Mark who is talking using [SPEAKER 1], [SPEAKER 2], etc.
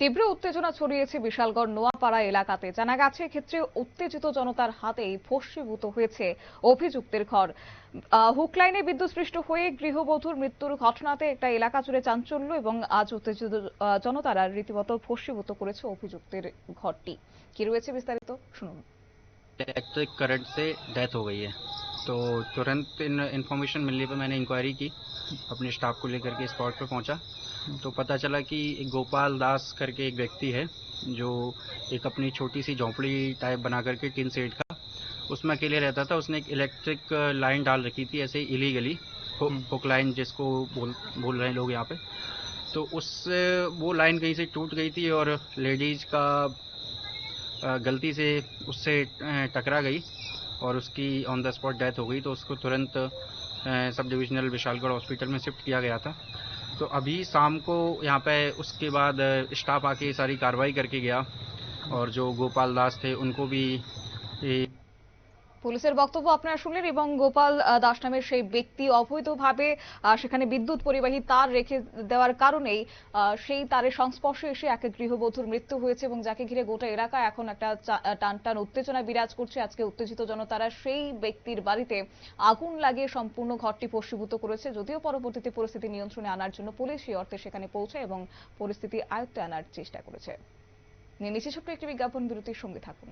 [SPEAKER 1] তীব্র উত্তেজনা ছড়িয়েছে বিশালগড় নোয়াপাড়া এলাকাতে জানা গেছে এক্ষেত্রে উত্তেজিত জনতার হাতেই ভস্মীভূত হয়েছে অভিযুক্তের ঘর আহ, হুক লাইনে বিদ্যুৎস্পৃষ্ট হয়ে গৃহবধূর মৃত্যুর ঘটনাতে একটা এলাকা জুড়ে চাঞ্চল্য এবং আজ উত্তেজিত আহ, জনতারা রীতিমতো ভস্মীভূত করেছে অভিযুক্তের ঘরটি কি রয়েছে বিস্তারিত শুনুন
[SPEAKER 2] इलेक्ट्रिक करंट से डेथ हो गई है तो तुरंत इन इन्फॉर्मेशन मिलने पर मैंने इंक्वायरी की अपने स्टाफ को लेकर के स्पॉट पर पहुँचा। तो पता चला कि एक गोपाल दास करके एक व्यक्ति है जो एक अपनी छोटी सी झोंपड़ी टाइप बना करके टिन सेट का उसमें अकेले रहता था। उसने एक इलेक्ट्रिक लाइन डाल रखी थी ऐसे इलीगली हुक लाइन जिसको बोल बोल रहे हैं लोग यहाँ पे। तो उस वो लाइन कहीं से टूट गई थी और लेडीज़ का गलती से उससे टकरा गई। और उसकी ऑन द स्पॉट डेथ हो गई तो उसको तुरंत सब डिविजनल विशालगढ़ हॉस्पिटल में शिफ्ट किया गया था। तो अभी शाम को यहाँ पे उसके बाद स्टाफ आके सारी कार्रवाई करके गया और जो गोपाल दास थे, उनको भी
[SPEAKER 1] পুলিশের বক্তব্য আপনারা শুনলেন এবং গোপাল দাস নামের সেই ব্যক্তি অবৈধভাবে সেখানে বিদ্যুৎ পরিবাহী তার রেখে দেওয়ার কারণেই সেই তারের সংস্পর্শে এসে এক গৃহবধূর মৃত্যু হয়েছে এবং যাকে ঘিরে গোটা এলাকা এখন একটা টান টান উত্তেজনা বিরাজ করছে। আজকে উত্তেজিত জনতারা সেই ব্যক্তির বাড়িতে আগুন লাগিয়ে সম্পূর্ণ ঘরটি ভস্মীভূত করেছে। যদিও পরবর্তীতে পরিস্থিতি নিয়ন্ত্রণে আনার জন্য পুলিশ সেই অর্থে সেখানে পৌঁছায় এবং পরিস্থিতি আয়ত্তে আনার চেষ্টা করেছে। নিয়ে নিচ্ছে ছোট্ট একটি বিজ্ঞাপন, বিরতির সঙ্গে থাকুন।